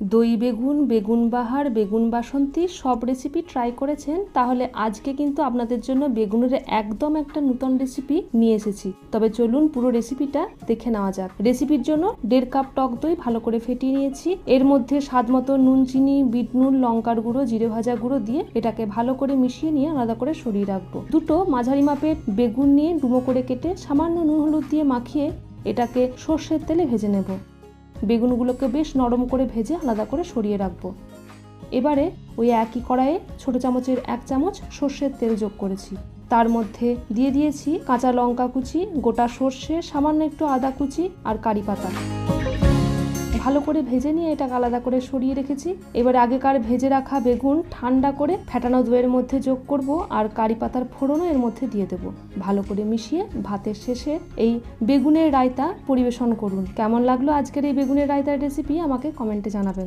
দই বেগুন বেগুন বাহার, বেগুন বাসন্তী সব রেসিপি ট্রাই করেছেন। তাহলে আজকে কিন্তু আপনাদের জন্য বেগুনের একদম একটা নতুন রেসিপি নিয়ে এসেছি। তবে চলুন পুরো রেসিপিটা দেখে নেওয়া যাক। রেসিপির জন্য দেড় কাপ টক দই ভালো করে ফেটিয়ে নিয়েছি। এর মধ্যে স্বাদ মতো নুন, চিনি, বিট নুন, লঙ্কার গুঁড়ো, জিরে ভাজা গুঁড়ো দিয়ে এটাকে ভালো করে মিশিয়ে নিয়ে আলাদা করে সরিয়ে রাখব। দুটো মাঝারি মাপের বেগুন নিয়ে ডুমো করে কেটে সামান্য নুন হলুদ দিয়ে মাখিয়ে এটাকে সর্ষের তেলে ভেজে নেব। বেগুনগুলোকে বেশ নরম করে ভেজে আলাদা করে সরিয়ে রাখব। এবারে ওই একই কড়াইয়ে ছোট চামচের এক চামচ সর্ষের তেল যোগ করেছি। তার মধ্যে দিয়ে দিয়েছি কাঁচা লঙ্কা কুচি, গোটা সর্ষে, সামান্য একটু আদা কুচি আর কারি পাতা। ভালো করে ভেজে নিয়ে এটাকে আলাদা করে সরিয়ে রেখেছি। এবার আগেকার ভেজে রাখা বেগুন ঠান্ডা করে ফেটানো দইয়ের মধ্যে যোগ করব আর কারি পাতার ফোড়নও এর মধ্যে দিয়ে দেব। ভালো করে মিশিয়ে ভাতের শেষে এই বেগুনের রায়তা পরিবেশন করুন। কেমন লাগল আজকের এই বেগুনের রায়তার রেসিপি আমাকে কমেন্টে জানাবেন।